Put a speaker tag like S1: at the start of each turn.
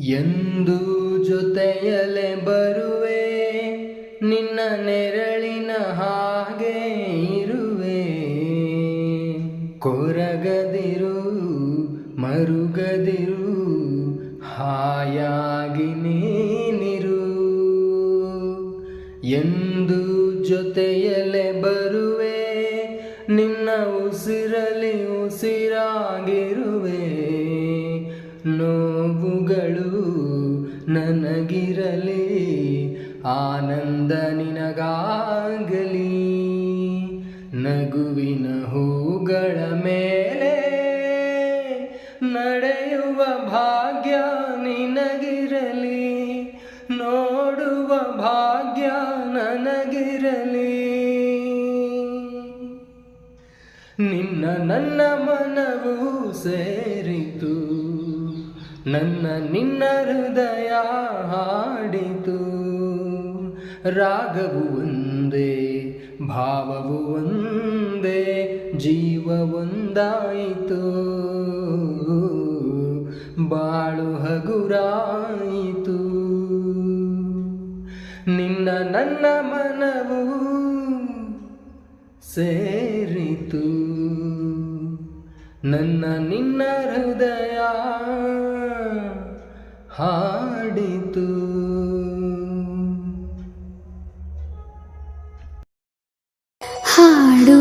S1: ಎಂದು ಜೊತೆಯಲೆ ಬರುವೆ, ನಿನ್ನ ನೆರಳಿನ ಹಾಗೆ ಇರುವೆ. ಕೊರಗದಿರು, ಮರುಗದಿರು, ಹಾಯಾಗಿ ನೀನಿರು. ಎಂದು ಜೊತೆಯಲೆ ಬರುವೆ, ನಿನ್ನ ಉಸಿರಲಿ ಉಸಿರಾಗಿರುವೆ. ನನಗಿರಲಿ, ಆನಂದ ನಿನಗಾಗಲಿ. ನಗುವಿನ ಹೂಗಳ ಮೇಲೆ ನಡೆಯುವ ಭಾಗ್ಯ ನಿನಗಿರಲಿ. ನೋಡುವ ಭಾಗ್ಯ ನನಗಿರಲಿ. ನಿನ್ನ ನನ್ನ ಮನವು ಸೇರಿತು ನನ್ನ ನಿನ್ನ ಹೃದಯ ಹಾಡಿತು. ರಾಗವು ಒಂದೇ, ಭಾವವು ಒಂದೇ ಜೀವ ಒಂದಾಯಿತು ಬಾಳು ಹಗುರಾಯಿತು. ನಿನ್ನ ನನ್ನ ಮನವು ಸೇರಿತು. ನನ್ನ ನಿನ್ನ ಹೃದಯ ಹಾಡಿತು. ಹಾಡು